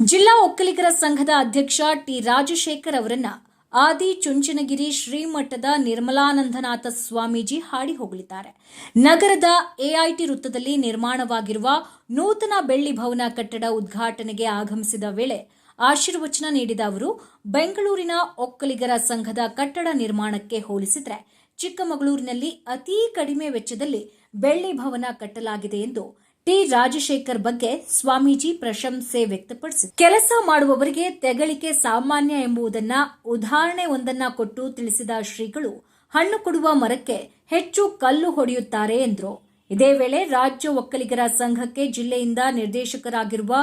ಜಿಲ್ಲಾ ಒಕ್ಕಲಿಗರ ಸಂಘದ ಅಧ್ಯಕ್ಷ ಟಿ ರಾಜಶೇಖರ್ ಅವರನ್ನ ಆದಿ ಚುಂಚನಗಿರಿ ಶ್ರೀಮಠದ ನಿರ್ಮಲಾನಂದನಾಥ ಸ್ವಾಮೀಜಿ ಹಾಡಿ ಹೋಗಲಿದ್ದಾರೆ ನಗರದ ಎಐಟಿ ವೃತ್ತದಲ್ಲಿ ನಿರ್ಮಾಣವಾಗಿರುವ ನೂತನ ಬೆಳ್ಳಿ ಭವನ ಕಟ್ಟಡ ಉದ್ಘಾಟನೆಗೆ ಆಗಮಿಸಿದ ವೇಳೆ ಆಶೀರ್ವಚನ ನೀಡಿದ ಅವರು, ಬೆಂಗಳೂರಿನ ಒಕ್ಕಲಿಗರ ಸಂಘದ ಕಟ್ಟಡ ನಿರ್ಮಾಣಕ್ಕೆ ಹೋಲಿಸಿದರೆ ಚಿಕ್ಕಮಗಳೂರಿನಲ್ಲಿ ಅತೀ ಕಡಿಮೆ ವೆಚ್ಚದಲ್ಲಿ ಬೆಳ್ಳಿ ಭವನ ಕಟ್ಟಲಾಗಿದೆ ಎಂದು ಟಿ ರಾಜಶೇಖರ್ ಬಗ್ಗೆ ಸ್ವಾಮೀಜಿ ಪ್ರಶಂಸೆ ವ್ಯಕ್ತಪಡಿಸಿ ಕೆಲಸ ಮಾಡುವವರಿಗೆ ತೆಗಳಿಕೆ ಸಾಮಾನ್ಯ ಎಂಬುದನ್ನ ಉದಾಹರಣೆ ಒಂದನ್ನ ಕೊಟ್ಟು ತಿಳಿಸಿದ ಶ್ರೀಗಳು, ಹಣ್ಣು ಕೊಡುವ ಮರಕ್ಕೆ ಹೆಚ್ಚು ಕಲ್ಲು ಹೊಡೆಯುತ್ತಾರೆ ಎಂದರು. ಇದೇ ವೇಳೆ ರಾಜ್ಯ ಒಕ್ಕಲಿಗರ ಸಂಘಕ್ಕೆ ಜಿಲ್ಲೆಯಿಂದ ನಿರ್ದೇಶಕರಾಗಿರುವ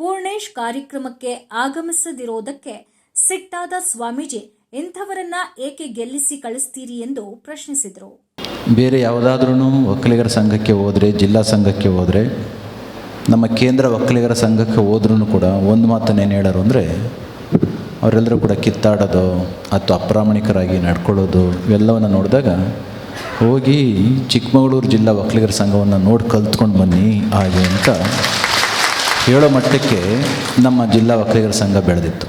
ಪೂರ್ಣೇಶ್ ಕಾರ್ಯಕ್ರಮಕ್ಕೆ ಆಗಮಿಸದಿರೋದಕ್ಕೆ ಸಿಟ್ಟಾದ ಸ್ವಾಮೀಜಿ, ಇಂಥವರನ್ನ ಏಕೆ ಗೆಲ್ಲಿಸಿ ಕಳಿಸ್ತೀರಿ ಎಂದು ಪ್ರಶ್ನಿಸಿದರು. ಬೇರೆ ಯಾವುದಾದ್ರೂ ಒಕ್ಕಲಿಗರ ಸಂಘಕ್ಕೆ ಹೋದರೆ, ಜಿಲ್ಲಾ ಸಂಘಕ್ಕೆ ಹೋದರೆ, ನಮ್ಮ ಕೇಂದ್ರ ಒಕ್ಕಲಿಗರ ಸಂಘಕ್ಕೆ ಹೋದ್ರೂ ಕೂಡ ಒಂದು ಮಾತನ್ನು ಏನು ಹೇಳೋರು ಅಂದರೆ, ಅವರೆಲ್ಲರೂ ಕೂಡ ಕಿತ್ತಾಡೋದು ಅಥವಾ ಅಪ್ರಾಮಾಣಿಕರಾಗಿ ನಡ್ಕೊಳ್ಳೋದು ಇವೆಲ್ಲವನ್ನು ನೋಡಿದಾಗ ಹೋಗಿ ಚಿಕ್ಕಮಗಳೂರು ಜಿಲ್ಲಾ ಒಕ್ಕಲಿಗರ ಸಂಘವನ್ನು ನೋಡಿ ಕಲ್ತ್ಕೊಂಡು ಬನ್ನಿ ಹಾಗೆ ಅಂತ ಹೇಳೋ ಮಟ್ಟಕ್ಕೆ ನಮ್ಮ ಜಿಲ್ಲಾ ಒಕ್ಕಲಿಗರ ಸಂಘ ಬೆಳೆದಿತ್ತು.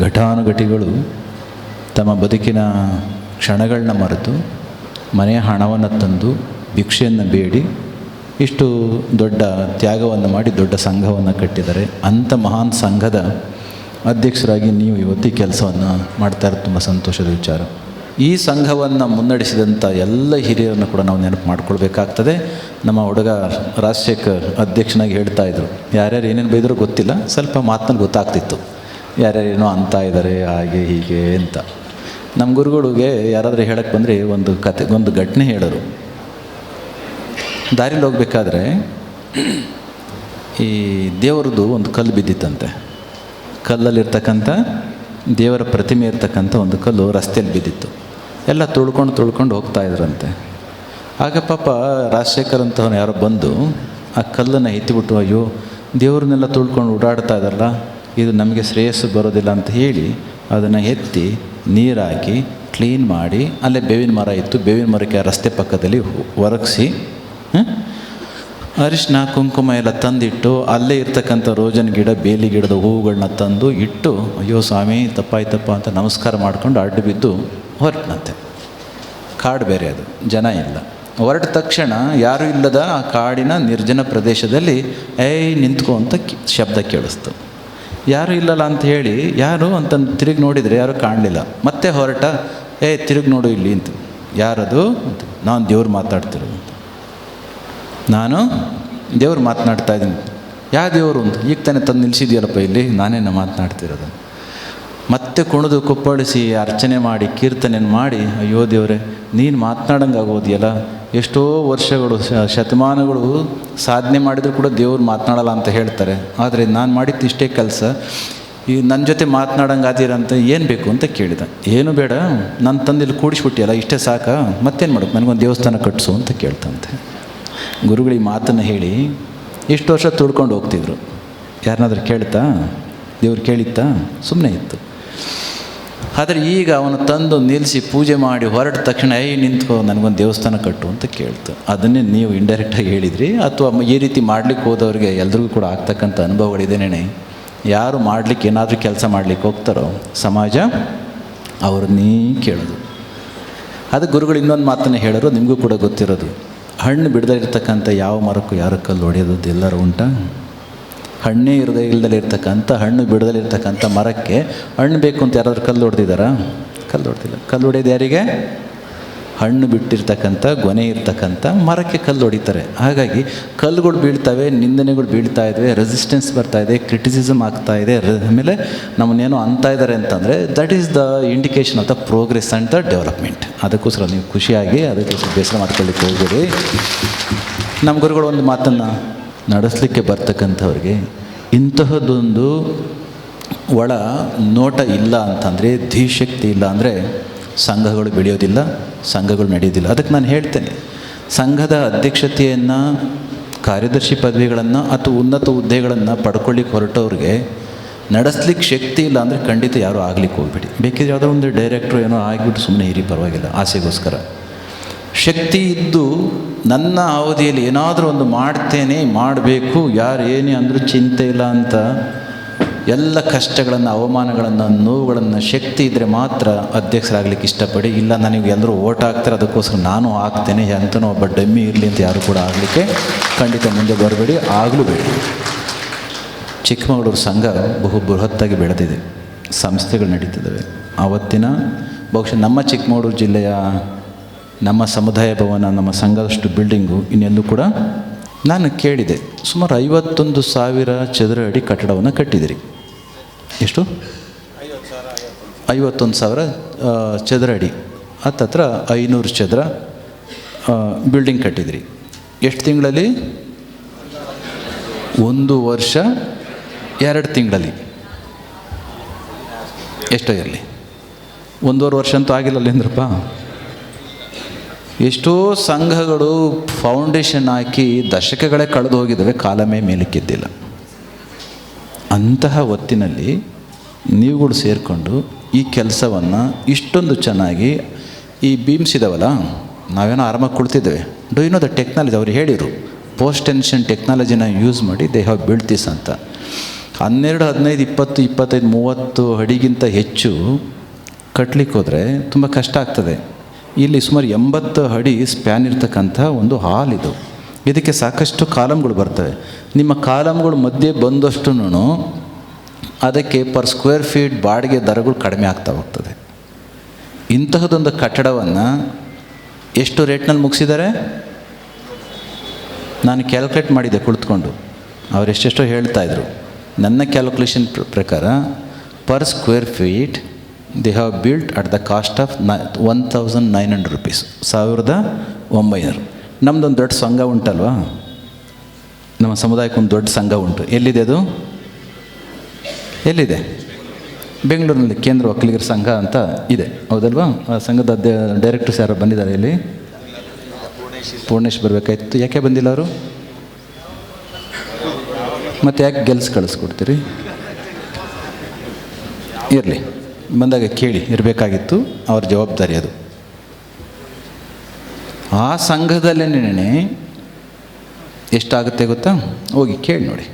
ಘಟಾನುಘಟಿಗಳು ತಮ್ಮ ಬದುಕಿನ ಕ್ಷಣಗಳನ್ನ ಮರೆತು ಮನೆಯ ಹಣವನ್ನು ತಂದು ಭಿಕ್ಷೆಯನ್ನು ಬೇಡಿ, ಇಷ್ಟು ದೊಡ್ಡ ತ್ಯಾಗವನ್ನು ಮಾಡಿ ದೊಡ್ಡ ಸಂಘವನ್ನು ಕಟ್ಟಿದ್ದಾರೆ ಅಂಥ ಮಹಾನ್ ಸಂಘದ ಅಧ್ಯಕ್ಷರಾಗಿ ನೀವು ಇವತ್ತಿ ಕೆಲಸವನ್ನು ಮಾಡ್ತಾ ಇರೋದು ತುಂಬ ಸಂತೋಷದ ವಿಚಾರ. ಈ ಸಂಘವನ್ನು ಮುನ್ನಡೆಸಿದಂಥ ಎಲ್ಲ ಹಿರಿಯರನ್ನು ಕೂಡ ನಾವು ನೆನಪು ಮಾಡ್ಕೊಳ್ಬೇಕಾಗ್ತದೆ. ನಮ್ಮ ಹುಡುಗ ರಾಜಶೇಖರ್ ಅಧ್ಯಕ್ಷನಾಗಿ ಹೇಳ್ತಾ ಇದ್ರು, ಯಾರ್ಯಾರು ಏನೇನು ಬೈದರೂ ಗೊತ್ತಿಲ್ಲ, ಸ್ವಲ್ಪ ಮಾತನ್ನ ಗೊತ್ತಾಗ್ತಿತ್ತು. ಯಾರ್ಯಾರೇನೋ ಅಂತ ಇದ್ದಾರೆ, ಹಾಗೆ ಹೀಗೆ ಅಂತ. ನಮ್ಮ ಗುರುಗಳಿಗೆ ಯಾರಾದರೂ ಹೇಳಕ್ಕೆ ಬಂದರೆ ಒಂದು ಕತೆ, ಒಂದು ಘಟನೆ ಹೇಳೋರು. ದಾರಿಲಿ ಹೋಗ್ಬೇಕಾದ್ರೆ ಈ ದೇವರದ್ದು ಒಂದು ಕಲ್ಲು ಬಿದ್ದಿತ್ತಂತೆ. ಕಲ್ಲಲ್ಲಿರ್ತಕ್ಕಂಥ, ದೇವರ ಪ್ರತಿಮೆ ಇರ್ತಕ್ಕಂಥ ಒಂದು ಕಲ್ಲು ರಸ್ತೆಯಲ್ಲಿ ಬಿದ್ದಿತ್ತು. ಎಲ್ಲ ತುಳ್ಕೊಂಡು ತುಳ್ಕೊಂಡು ಹೋಗ್ತಾ ಇದ್ರಂತೆ. ಆಗ ಪಾಪ ರಾಜಶೇಖರ್ ಅಂತವನು ಯಾರೋ ಬಂದು ಆ ಕಲ್ಲನ್ನು ಎತ್ತಿಬಿಟ್ಟು, ಅಯ್ಯೋ, ದೇವ್ರನ್ನೆಲ್ಲ ತುಳ್ಕೊಂಡು ಓಡಾಡ್ತಾ ಇದ್ದಾರಲ್ಲ, ಇದು ನಮಗೆ ಶ್ರೇಯಸ್ಸು ಬರೋದಿಲ್ಲ ಅಂತ ಹೇಳಿ ಅದನ್ನು ಎತ್ತಿ ನೀರಾಕಿ ಕ್ಲೀನ್ ಮಾಡಿ, ಅಲ್ಲೇ ಬೇವಿನ ಮರ ಇತ್ತು. ಬೇವಿನ ಮರಕ್ಕೆ ರಸ್ತೆ ಪಕ್ಕದಲ್ಲಿ ಒರಗಿಸಿ ಅರಿಶಿನ, ಕುಂಕುಮ ಎಲ್ಲ ತಂದಿಟ್ಟು, ಅಲ್ಲೇ ಇರ್ತಕ್ಕಂಥ ರೋಜನ್ ಗಿಡ, ಬೇಲಿ ಗಿಡದ ಹೂವುಗಳನ್ನ ತಂದು ಇಟ್ಟು, ಅಯ್ಯೋ ಸ್ವಾಮಿ, ತಪ್ಪಾಯ್ತಪ್ಪ ಅಂತ ನಮಸ್ಕಾರ ಮಾಡ್ಕೊಂಡು ಅಡ್ಡು ಬಿದ್ದು ಹೊರಟನಂತೆ. ಕಾಡು ಬೇರೆ ಅದು, ಜನ ಇಲ್ಲ. ಹೊರಟ ತಕ್ಷಣ ಯಾರೂ ಇಲ್ಲದ ಆ ಕಾಡಿನ ನಿರ್ಜನ ಪ್ರದೇಶದಲ್ಲಿ, ಏಯ್ ನಿಂತ್ಕೊ ಅಂತ ಶಬ್ದ ಕೇಳಿಸ್ತು. ಯಾರೂ ಇಲ್ಲಲ್ಲ ಅಂತ ಹೇಳಿ, ಯಾರು ಅಂತ ತಿರುಗಿ ನೋಡಿದರೆ ಯಾರೂ ಕಾಣಲಿಲ್ಲ. ಮತ್ತೆ ಹೊರಟ, ಏ, ತಿರುಗಿ ನೋಡು ಇಲ್ಲಿ, ಅಂತ. ಯಾರದು? ಅಂತ. ನಾನು ದೇವ್ರು ಮಾತಾಡ್ತಿರೋದು, ಅಂತ. ನಾನು ದೇವ್ರು ಮಾತನಾಡ್ತಾ ಇದ್ದೀನಿ. ಯಾವ ದೇವರು? ಅಂತ. ಈಗ ತಾನೇ ತಂದು ನಿಲ್ಲಿಸಿದ್ಯಲ್ಲಪ್ಪ ಇಲ್ಲಿ, ನಾನೇನ ಮಾತನಾಡ್ತಿರೋದು? ಮತ್ತೆ ಕುಣಿದು ಕುಪ್ಪಳಿಸಿ ಅರ್ಚನೆ ಮಾಡಿ ಕೀರ್ತನೆ ಮಾಡಿ, ಅಯ್ಯೋ ದೇವರೇ, ನೀನು ಮಾತನಾಡಂಗೆ ಆಗೋದಿಯಲ್ಲ ಎಷ್ಟೋ ವರ್ಷಗಳು ಶತಮಾನಗಳು ಸಾಧನೆ ಮಾಡಿದರೂ ಕೂಡ ದೇವ್ರು ಮಾತನಾಡಲ್ಲ ಅಂತ ಹೇಳ್ತಾರೆ. ಆದರೆ ನಾನು ಮಾಡಿದ್ದು ಇಷ್ಟೇ ಕೆಲಸ. ಈ ನನ್ನ ಜೊತೆ ಮಾತನಾಡಂಗೆ ಆದಿರಂತ ಏನು ಬೇಕು ಅಂತ ಕೇಳಿದ. ಏನು ಬೇಡ ನನ್ನ ತಂದಿಲ್ಲಿ ಕೂಡಿಸ್ಬಿಟ್ಟಿಯಲ್ಲ, ಇಷ್ಟೇ ಸಾಕ. ಮತ್ತೇನು ಮಾಡೋದು ನನಗೊಂದು ದೇವಸ್ಥಾನ ಕಟ್ಟಿಸು ಅಂತ ಕೇಳ್ತಂತೆ. ಗುರುಗಳಿಗೆ ಮಾತನ್ನು ಹೇಳಿ ಇಷ್ಟು ವರ್ಷ ತುಳ್ಕೊಂಡು ಹೋಗ್ತಿದ್ರು? ಯಾರನ್ನಾದ್ರೂ ಕೇಳ್ತಾ? ದೇವ್ರು ಕೇಳಿತ್ತಾ? ಸುಮ್ಮನೆ ಇತ್ತು. ಆದರೆ ಈಗ ಅವನು ತಂದು ನಿಲ್ಲಿಸಿ ಪೂಜೆ ಮಾಡಿ ಹೊರಟ ತಕ್ಷಣ ಐ ನಿಂತು ನನಗೊಂದು ದೇವಸ್ಥಾನ ಕಟ್ಟು ಅಂತ ಕೇಳ್ತು. ಅದನ್ನೇ ನೀವು ಇಂಡೈರೆಕ್ಟಾಗಿ ಹೇಳಿದ್ರಿ. ಅಥವಾ ಈ ರೀತಿ ಮಾಡ್ಲಿಕ್ಕೆ ಹೋದವ್ರಿಗೆ ಎಲ್ರಿಗೂ ಕೂಡ ಆಗ್ತಕ್ಕಂಥ ಅನುಭವಗಳಿದೇನೆ ಯಾರು ಮಾಡಲಿಕ್ಕೆ ಏನಾದರೂ ಕೆಲಸ ಮಾಡಲಿಕ್ಕೆ ಹೋಗ್ತಾರೋ, ಸಮಾಜ ಅವ್ರನ್ನೇ ಕೇಳೋದು. ಅದು ಗುರುಗಳು ಇನ್ನೊಂದು ಮಾತನ್ನು ಹೇಳೋರು, ನಿಮಗೂ ಕೂಡ ಗೊತ್ತಿರೋದು. ಹಣ್ಣು ಬಿಡದೇ ಯಾವ ಮರಕ್ಕೂ ಯಾರ ಕಲ್ಲು ಹೊಡೆಯೋದು, ಎಲ್ಲರೂ ಉಂಟಾ? ಹಣ್ಣೇ ಇರದೇ ಇಲ್ಲದಲ್ಲಿ ಇರ್ತಕ್ಕಂಥ, ಹಣ್ಣು ಬಿಡದಲ್ಲಿ ಇರ್ತಕ್ಕಂಥ ಮರಕ್ಕೆ ಹಣ್ಣು ಬೇಕು ಅಂತ ಯಾರಾದರೂ ಕಲ್ಲು ಹೊಡೆದಿದ್ದಾರಾ? ಕಲ್ಲು ಹೊಡೆದಿಲ್ಲ. ಕಲ್ಲು ಹೊಡೆಯೋದು ಯಾರಿಗೆ? ಹಣ್ಣು ಬಿಟ್ಟಿರ್ತಕ್ಕಂಥ, ಗೊನೆ ಇರ್ತಕ್ಕಂಥ ಮರಕ್ಕೆ ಕಲ್ಲು ಹೊಡಿತಾರೆ. ಹಾಗಾಗಿ ಕಲ್ಲುಗಳು ಬೀಳ್ತವೆ, ನಿಂದನೆಗಳು ಬೀಳ್ತಾ ಇದ್ದಾವೆ ರೆಸಿಸ್ಟೆನ್ಸ್ ಬರ್ತಾ ಇದೆ ಕ್ರಿಟಿಸಿಸಮ್ ಆಗ್ತಾ ಇದೆ. ಆಮೇಲೆ ನಮ್ಮನ್ನೇನೋ ಅಂತ ಇದ್ದಾರೆ ಅಂತಂದರೆ that is the indication of the progress and the development ಅದಕ್ಕೋಸ್ಕರ ನೀವು ಖುಷಿಯಾಗಿ ಅದಕ್ಕೋಸ್ಕರ ಬೇಸರ ಮಾಡ್ಕೊಳ್ಳಿಕ್ಕೆ ಹೋಗ್ಬೇಡಿ. ನಮ್ಮ ಗುರುಗಳು ಒಂದು ಮಾತನ್ನು ನಡೆಸಲಿಕ್ಕೆ ಬರ್ತಕ್ಕಂಥವ್ರಿಗೆ ಇಂತಹದ್ದೊಂದು ಒಳ ನೋಟ ಇಲ್ಲ ಅಂತಂದರೆ ಧೀಶಕ್ತಿ ಇಲ್ಲ ಅಂದರೆ ಸಂಘಗಳು ಬೆಳೆಯೋದಿಲ್ಲ, ಸಂಘಗಳು ನಡೆಯೋದಿಲ್ಲ. ಅದಕ್ಕೆ ನಾನು ಹೇಳ್ತೇನೆ, ಸಂಘದ ಅಧ್ಯಕ್ಷತೆಯನ್ನು, ಕಾರ್ಯದರ್ಶಿ ಪದವಿಗಳನ್ನು ಅಥವಾ ಉನ್ನತ ಹುದ್ದೆಗಳನ್ನು ಪಡ್ಕೊಳ್ಳಿಕ್ಕೆ ಹೊರಟವ್ರಿಗೆ ನಡೆಸ್ಲಿಕ್ಕೆ ಶಕ್ತಿ ಇಲ್ಲ ಅಂದರೆ ಖಂಡಿತ ಯಾರೂ ಆಗ್ಲಿಕ್ಕೆ ಹೋಗ್ಬೇಡಿ. ಬೇಕಿದ್ರೆ ಯಾವುದೋ ಒಂದು ಡೈರೆಕ್ಟ್ರು ಏನೋ ಆಗಿಬಿಟ್ಟು ಸುಮ್ಮನೆ ಇರಿ, ಪರವಾಗಿಲ್ಲ, ಆಸೆಗೋಸ್ಕರ. ಶಕ್ತಿ ಇದ್ದು ನನ್ನ ಅವಧಿಯಲ್ಲಿ ಏನಾದರೂ ಒಂದು ಮಾಡ್ತೇನೆ, ಮಾಡಬೇಕು, ಯಾರು ಏನೇ ಅಂದರೂ ಚಿಂತೆ ಇಲ್ಲ ಅಂತ ಎಲ್ಲ ಕಷ್ಟಗಳನ್ನು, ಅವಮಾನಗಳನ್ನು, ನೋವುಗಳನ್ನು, ಶಕ್ತಿ ಇದ್ದರೆ ಮಾತ್ರ ಅಧ್ಯಕ್ಷರಾಗಲಿಕ್ಕೆ ಇಷ್ಟಪಡಿ, ಇಲ್ಲ ನನಗೆ ಎಲ್ಲರೂ ಓಟ್ ಹಾಕ್ತಾರೆ, ಅದಕ್ಕೋಸ್ಕರ ನಾನು ಹಾಕ್ತೇನೆ ಅಂತನೂ ಒಬ್ಬ ಡಮ್ಮಿ ಇರಲಿ ಅಂತ ಯಾರು ಕೂಡ ಆಗಲಿಕ್ಕೆ ಖಂಡಿತ ಮುಂದೆ ಬರಬೇಡಿ, ಆಗಲೂ ಬೇಡಿ. ಚಿಕ್ಕಮಗಳೂರು ಸಂಘ ಬಹು ಬೃಹತ್ತಾಗಿ ಬೆಳೆದಿದೆ, ಸಂಸ್ಥೆಗಳು ನಡೀತಿದ್ದಾವೆ. ಆವತ್ತಿನ ಬಹುಶಃ ನಮ್ಮ ಚಿಕ್ಕಮಗಳೂರು ಜಿಲ್ಲೆಯ ನಮ್ಮ ಸಮುದಾಯ ಭವನ, ನಮ್ಮ ಸಂಘದಷ್ಟು ಬಿಲ್ಡಿಂಗು ಇನ್ನೆಲ್ಲೂ ಕೂಡ ನಾನು ಕೇಳಿದೆ. ಸುಮಾರು ಐವತ್ತೊಂದು ಸಾವಿರ ಚದರ ಅಡಿ ಕಟ್ಟಡವನ್ನು ಕಟ್ಟಿದಿರಿ ಎಷ್ಟು? ಐವತ್ತೊಂದು ಸಾವಿರ ಚದರ ಅಡಿ. ಹತ್ತತ್ರ ಐನೂರು ಚದರ ಬಿಲ್ಡಿಂಗ್ ಕಟ್ಟಿದಿರಿ ಎಷ್ಟು ತಿಂಗಳಲ್ಲಿ? ಒಂದು ವರ್ಷ, ಎರಡು ತಿಂಗಳಲ್ಲಿ. ಎಷ್ಟೋ ಇರಲಿ. ಒಂದೂವರೆ ವರ್ಷ ಅಂತೂ ಆಗಿಲ್ಲ ಅಲ್ಲೇಂದ್ರಪ್ಪ ಎಷ್ಟೋ ಸಂಘಗಳು ಫೌಂಡೇಶನ್ ಹಾಕಿ ದಶಕಗಳೇ ಕಳೆದು ಹೋಗಿದ್ದಾವೆ, ಕಾಲಮೇ ಮೇಲಕ್ಕಿದ್ದಿಲ್ಲ. ಅಂತಹ ಹೊತ್ತಿನಲ್ಲಿ ನೀವುಗಳು ಸೇರಿಕೊಂಡು ಈ ಕೆಲಸವನ್ನು ಇಷ್ಟೊಂದು ಚೆನ್ನಾಗಿ ಈ ಬೀಮ್ಸ್ ಇದಾವಲ್ಲ ನಾವೇನೋ ಆರಾಮಾಗಿ do you know the technology ಅವ್ರು ಹೇಳಿದರು ಪೋಸ್ಟ್ ಟೆನ್ಷನ್ ಟೆಕ್ನಾಲಜಿನ ಯೂಸ್ ಮಾಡಿ ದೇ ಹ್ಯಾವ್ ಬಿಲ್ಟ್ ಅಂತ. ಹನ್ನೆರಡು, ಹದಿನೈದು, ಇಪ್ಪತ್ತು, ಇಪ್ಪತ್ತೈದು, ಮೂವತ್ತು ಅಡಿಗಿಂತ ಹೆಚ್ಚು ಕಟ್ಟಲಿಕ್ಕೆ ಹೋದರೆ ತುಂಬ ಕಷ್ಟ ಆಗ್ತದೆ. ಇಲ್ಲಿ ಸುಮಾರು ಎಂಬತ್ತು ಅಡಿ ಸ್ಪ್ಯಾನ್ ಇರ್ತಕ್ಕಂಥ ಒಂದು ಹಾಲ್ ಇದು. ಇದಕ್ಕೆ ಸಾಕಷ್ಟು ಕಾಲಮ್ಗಳು ಬರ್ತವೆ. ನಿಮ್ಮ ಕಾಲಮ್ಗಳು ಮಧ್ಯೆ ಬಂದಷ್ಟು ಅದಕ್ಕೆ ಪರ್ ಸ್ಕ್ವೇರ್ ಫೀಟ್ ಬಾಡಿಗೆ ದರಗಳು ಕಡಿಮೆ ಆಗ್ತಾ ಹೋಗ್ತದೆ. ಇಂತಹದೊಂದು ಕಟ್ಟಡವನ್ನು ಎಷ್ಟು ರೇಟ್ನಲ್ಲಿ ಮುಗಿಸಿದ್ದಾರೆ? ನಾನು ಕ್ಯಾಲ್ಕುಲೇಟ್ ಮಾಡಿದೆ, ಕುಳಿತುಕೊಂಡು. ಅವ್ರು ಎಷ್ಟೆಷ್ಟೋ ಹೇಳ್ತಾಯಿದ್ರು ನನ್ನ ಕ್ಯಾಲ್ಕುಲೇಷನ್ ಪ್ರಕಾರ per square feet they have built at the cost ಆಫ್ನ one thousand nine hundred rupees ಸಾವಿರದ ಒಂಬೈನೂರು. ನಮ್ಮದೊಂದು ದೊಡ್ಡ ಸಂಘ ಉಂಟಲ್ವಾ? ನಮ್ಮ ಸಮುದಾಯಕ್ಕೊಂದು ದೊಡ್ಡ ಸಂಘ ಉಂಟು. ಎಲ್ಲಿದೆ ಅದು? ಎಲ್ಲಿದೆ? ಬೆಂಗಳೂರಿನಲ್ಲಿ ಕೇಂದ್ರ ಒಕ್ಕಲಿಗರ ಸಂಘ ಅಂತ ಇದೆ. ಹೌದಲ್ವಾ? ಆ ಸಂಘದ ಡೈರೆಕ್ಟರ್ಸ್ ಯಾರು ಬಂದಿದ್ದಾರೆ ಇಲ್ಲಿ. ಪೂರ್ಣೇಶ್ ಬರಬೇಕಾಯ್ತು. ಯಾಕೆ ಬಂದಿಲ್ಲ ಅವರು? ಮತ್ತು ಯಾಕೆ ಗೆಲ್ಸ್ ಕಳಿಸ್ಕೊಡ್ತೀರಿ ಇರಲಿ. ಬಂದಾಗ ಕೇಳಿ, ಇರಬೇಕಾಗಿತ್ತು, ಅವ್ರ ಜವಾಬ್ದಾರಿ ಅದು. ಆ ಸಂಘದಲ್ಲೇನೆ ಎಷ್ಟಾಗುತ್ತೆ ಗೊತ್ತಾ? ಹೋಗಿ ಕೇಳಿ ನೋಡಿ.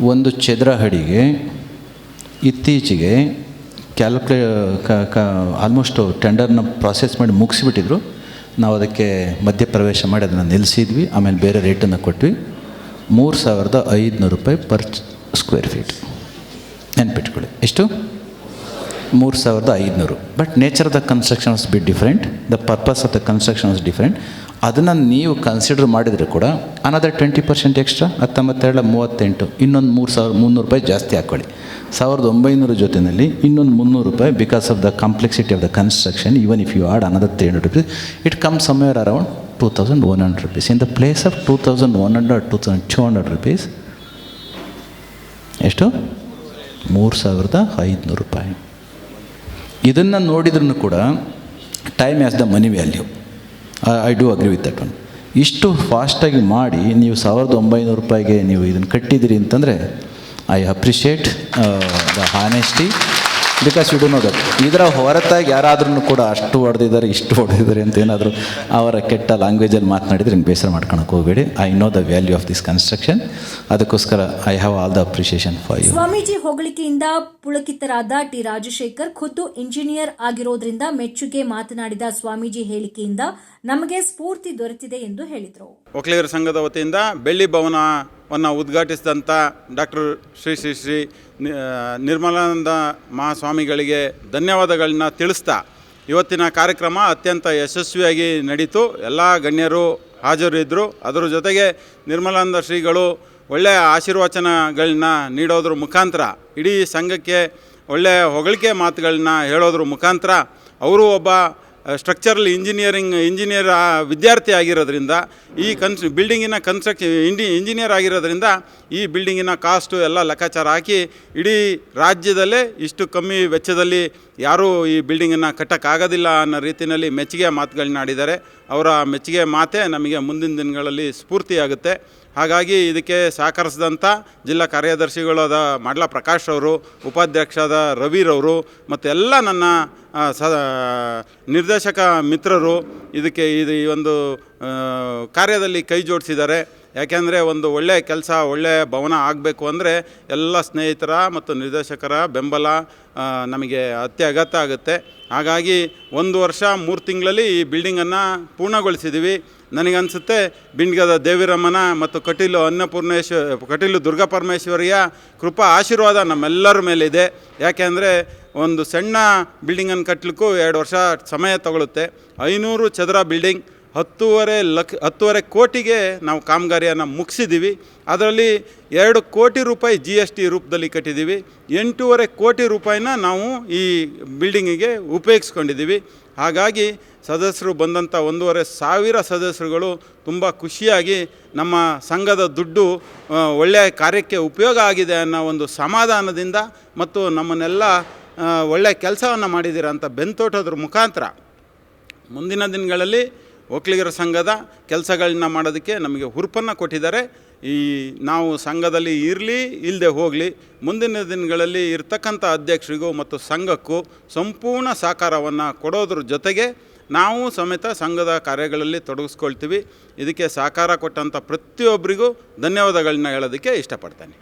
ಒಂದು ಚದರ ಅಡಿಗೆ ಇತ್ತೀಚೆಗೆ ಕ್ಯಾಲ್ಕುಲೇ, ಕ ಕ, ಆಲ್ಮೋಸ್ಟು ಟೆಂಡರ್ನ ಪ್ರಾಸೆಸ್ ಮಾಡಿ ಮುಗಿಸಿಬಿಟ್ಟಿದ್ರು. ನಾವು ಅದಕ್ಕೆ ಮಧ್ಯಪ್ರವೇಶ ಮಾಡಿ ಅದನ್ನು ನಿಲ್ಲಿಸಿದ್ವಿ, ಆಮೇಲೆ ಬೇರೆ ರೇಟನ್ನು ಕೊಟ್ವಿ. ಮೂರು ಸಾವಿರದ ಐದುನೂರು ರೂಪಾಯಿ ಪರ್ ಸ್ಕ್ವೇರ್ ಫೀಟ್. ನೆನ್ಪಿಟ್ಕೊಳ್ಳಿ. ಎಷ್ಟು? ಮೂರು ಸಾವಿರದ ಐದುನೂರು. But nature of the construction is be different the purpose of the construction is different ಅದನ್ನು ನೀವು ಕನ್ಸಿಡರ್ ಮಾಡಿದರೆ ಕೂಡ ಅನದರ್ ಟ್ವೆಂಟಿ ಪರ್ಸೆಂಟ್ ಎಕ್ಸ್ಟ್ರಾ ಹತ್ತೊಂಬತ್ತೆರಡು ಮೂವತ್ತೆಂಟು, ಇನ್ನೊಂದು ಮೂರು ಸಾವಿರ, ಮುನ್ನೂರು ರೂಪಾಯಿ ಜಾಸ್ತಿ ಹಾಕ್ಕೊಳ್ಳಿ. ಸಾವಿರದ ಒಂಬೈನೂರು ಜೊತೆಯಲ್ಲಿ ಇನ್ನೊಂದು ಮುನ್ನೂರು ರೂಪಾಯಿ because of the complexity of the construction even if you add another three hundred rupees it come somewhere around two thousand one hundred rupees in the place of two thousand one hundred two thousand two hundred rupees ಎಷ್ಟು? ಮೂರು ಸಾವಿರದ ಐದುನೂರು ರೂಪಾಯಿ. ಇದನ್ನು ನೋಡಿದ್ರೂ ಕೂಡ time as the money value I do agree with that one ಇಷ್ಟು ಫಾಸ್ಟಾಗಿ ಮಾಡಿ ನೀವು ಸಾವಿರದ ಒಂಬೈನೂರು ರೂಪಾಯಿಗೆ ನೀವು ಇದನ್ನು ಕಟ್ಟಿದ್ದೀರಿ ಅಂತಂದರೆ I appreciate the honesty because you do know that ಇದರ ಹೊರತಾಗಿ ಯಾರಾದ್ರೂ ಕೂಡ ಅಷ್ಟು ಹೊಡೆದಿದ್ದಾರೆ ಇಷ್ಟು ಹೊಡೆದಿದ್ದಾರೆ ಅಂತ ಏನಾದರೂ ಅವರ ಕೆಟ್ಟ ಲ್ಯಾಂಗ್ವೇಜಲ್ಲಿ ಮಾತನಾಡಿದರೆ ಹಿಂಗೆ ಬೇಸರ ಮಾಡ್ಕೊಳಕ್ಕೆ ಹೋಗಬೇಡಿ. I know the value of this construction ಅದಕ್ಕೋಸ್ಕರ I have all the appreciation for you Swamiji ಹೊಗಳಿಕೆಯಿಂದ ಪುಳಕಿತರಾದ ಟಿ ರಾಜಶೇಖರ್ ಖುದ್ದು ಇಂಜಿನಿಯರ್ ಆಗಿರೋದ್ರಿಂದ ಮೆಚ್ಚುಗೆ ಮಾತನಾಡಿದ ಸ್ವಾಮೀಜಿ ಹೇಳಿಕೆಯಿಂದ ನಮಗೆ ಸ್ಫೂರ್ತಿ ದೊರೆತಿದೆ ಎಂದು ಹೇಳಿದರು. ಒಕ್ಕಲಿಗರ ಸಂಘದ ವತಿಯಿಂದ ಬೆಳ್ಳಿ ಭವನವನ್ನು ಉದ್ಘಾಟಿಸಿದಂಥ ಡಾಕ್ಟರ್ ಶ್ರೀ ಶ್ರೀ ಶ್ರೀ ನಿರ್ಮಲಾನಂದ ಮಹಾಸ್ವಾಮಿಗಳಿಗೆ ಧನ್ಯವಾದಗಳನ್ನ ತಿಳಿಸ್ತಾ ಇವತ್ತಿನ ಕಾರ್ಯಕ್ರಮ ಅತ್ಯಂತ ಯಶಸ್ವಿಯಾಗಿ ನಡೀತು. ಎಲ್ಲ ಗಣ್ಯರು ಹಾಜರಿದ್ದರು ಅದರ ಜೊತೆಗೆ ನಿರ್ಮಲಾನಂದ ಶ್ರೀಗಳು ಒಳ್ಳೆಯ ಆಶೀರ್ವಚನಗಳನ್ನ ನೀಡೋದ್ರ ಮುಖಾಂತರ, ಇಡೀ ಸಂಘಕ್ಕೆ ಒಳ್ಳೆಯ ಹೊಗಳಿಕೆ ಮಾತುಗಳನ್ನ ಹೇಳೋದ್ರ ಮುಖಾಂತರ, ಅವರು ಒಬ್ಬ ಸ್ಟ್ರಕ್ಚರಲ್ ಇಂಜಿನಿಯರಿಂಗ್ ಇಂಜಿನಿಯರ್ ವಿದ್ಯಾರ್ಥಿ ಆಗಿರೋದ್ರಿಂದ ಈ ಕನ್ಸ್ ಬಿಲ್ಡಿಂಗಿನ ಕನ್ಸ್ಟ್ರಕ್ಷ ಇಂಡಿ ಇಂಜಿನಿಯರ್ ಆಗಿರೋದ್ರಿಂದ ಈ ಬಿಲ್ಡಿಂಗಿನ ಕಾಸ್ಟು ಎಲ್ಲ ಲೆಕ್ಕಾಚಾರ ಹಾಕಿ ಇಡೀ ರಾಜ್ಯದಲ್ಲೇ ಇಷ್ಟು ಕಮ್ಮಿ ವೆಚ್ಚದಲ್ಲಿ ಯಾರೂ ಈ ಬಿಲ್ಡಿಂಗನ್ನು ಕಟ್ಟೋಕ್ಕಾಗೋದಿಲ್ಲ ಅನ್ನೋ ರೀತಿಯಲ್ಲಿ ಮೆಚ್ಚುಗೆ ಮಾತುಗಳನ್ನಾಡಿದ್ದಾರೆ. ಅವರ ಮೆಚ್ಚುಗೆ ಮಾತೇ ನಮಗೆ ಮುಂದಿನ ದಿನಗಳಲ್ಲಿ ಸ್ಫೂರ್ತಿಯಾಗುತ್ತೆ. ಹಾಗಾಗಿ ಇದಕ್ಕೆ ಸಹಕರಿಸಿದಂಥ ಜಿಲ್ಲಾ ಕಾರ್ಯದರ್ಶಿಗಳಾದ ಮಾಡ್ಲ ಪ್ರಕಾಶ್ ಅವರು ಉಪಾಧ್ಯಕ್ಷದ ರವಿರವರು ಮತ್ತು ಎಲ್ಲ ನನ್ನ ಸ ನಿರ್ದೇಶಕ ಮಿತ್ರರು ಇದಕ್ಕೆ ಇದು ಈ ಒಂದು ಕಾರ್ಯದಲ್ಲಿ ಕೈ ಜೋಡಿಸಿದ್ದಾರೆ. ಯಾಕೆಂದರೆ ಒಂದು ಒಳ್ಳೆಯ ಕೆಲಸ ಒಳ್ಳೆಯ ಭವನ ಆಗಬೇಕು ಅಂದರೆ ಎಲ್ಲ ಸ್ನೇಹಿತರ ಮತ್ತು ನಿರ್ದೇಶಕರ ಬೆಂಬಲ ನಮಗೆ ಅತ್ಯಗತ್ಯ ಆಗುತ್ತೆ. ಹಾಗಾಗಿ ಒಂದು ವರ್ಷ ಮೂರು ತಿಂಗಳಲ್ಲಿ ಈ ಬಿಲ್ಡಿಂಗನ್ನು ಪೂರ್ಣಗೊಳಿಸಿದ್ದೀವಿ ನನಗನ್ಸುತ್ತೆ ಬಿಂಡ್ಗದ ದೇವಿರಮ್ಮನ ಮತ್ತು ಕಟೀಲು ಅನ್ನಪೂರ್ಣೇಶ್ವ, ಕಟೀಲು ದುರ್ಗಾ ಪರಮೇಶ್ವರಿಯ ಕೃಪಾ ಆಶೀರ್ವಾದ ನಮ್ಮೆಲ್ಲರ ಮೇಲಿದೆ. ಯಾಕೆಂದರೆ ಒಂದು ಸಣ್ಣ ಬಿಲ್ಡಿಂಗನ್ನು ಕಟ್ಟಲಿಕ್ಕೂ ಎರಡು ವರ್ಷ ಸಮಯ ತಗೊಳುತ್ತೆ. ಐನೂರು ಚದರ ಬಿಲ್ಡಿಂಗ್ ಹತ್ತೂವರೆ ಲಕ್ಷ ಹತ್ತೂವರೆ ಕೋಟಿಗೆ ನಾವು ಕಾಮಗಾರಿಯನ್ನು ಮುಗಿಸಿದ್ದೀವಿ ಅದರಲ್ಲಿ ಎರಡು ಕೋಟಿ ರೂಪಾಯಿ ಜಿ ಎಸ್ ಟಿ ರೂಪದಲ್ಲಿ ಕಟ್ಟಿದ್ದೀವಿ ಎಂಟೂವರೆ ಕೋಟಿ ರೂಪಾಯಿನ ನಾವು ಈ ಬಿಲ್ಡಿಂಗಿಗೆ ಉಪಯೋಗಿಸ್ಕೊಂಡಿದ್ದೀವಿ ಹಾಗಾಗಿ ಸದಸ್ಯರು ಬಂದಂಥ ಒಂದೂವರೆ ಸಾವಿರ ಸದಸ್ಯರುಗಳು ತುಂಬ ಖುಷಿಯಾಗಿ ನಮ್ಮ ಸಂಘದ ದುಡ್ಡು ಒಳ್ಳೆಯ ಕಾರ್ಯಕ್ಕೆ ಉಪಯೋಗ ಆಗಿದೆ ಅನ್ನೋ ಒಂದು ಸಮಾಧಾನದಿಂದ ಮತ್ತು ನಮ್ಮನ್ನೆಲ್ಲ ಒಳ್ಳೆಯ ಕೆಲಸವನ್ನು ಮಾಡಿದ್ದೀರ ಅಂತ ಬೆಂತೋಟದ್ರ ಮುಖಾಂತರ. ಮುಂದಿನ ದಿನಗಳಲ್ಲಿ ಒಕ್ಕಲಿಗರ ಸಂಘದ ಕೆಲಸಗಳನ್ನ ಮಾಡೋದಕ್ಕೆ ನಮಗೆ ಹುರುಪನ್ನು ಕೊಟ್ಟಿದ್ದಾರೆ. ಈ ನಾವು ಸಂಘದಲ್ಲಿ ಇರಲಿ ಇಲ್ಲದೆ ಹೋಗಲಿ, ಮುಂದಿನ ದಿನಗಳಲ್ಲಿ ಇರ್ತಕ್ಕಂಥ ಅಧ್ಯಕ್ಷರಿಗೂ ಮತ್ತು ಸಂಘಕ್ಕೂ ಸಂಪೂರ್ಣ ಸಹಕಾರವನ್ನು ಕೊಡೋದ್ರ ಜೊತೆಗೆ ನಾವು ಸಮೇತ ಸಂಘದ ಕಾರ್ಯಗಳಲ್ಲಿ ತೊಡಗಿಸ್ಕೊಳ್ತೀವಿ. ಇದಕ್ಕೆ ಸಹಕಾರ ಕೊಟ್ಟಂಥ ಪ್ರತಿಯೊಬ್ಬರಿಗೂ ಧನ್ಯವಾದಗಳನ್ನ ಹೇಳೋದಕ್ಕೆ ಇಷ್ಟಪಡ್ತೇನೆ.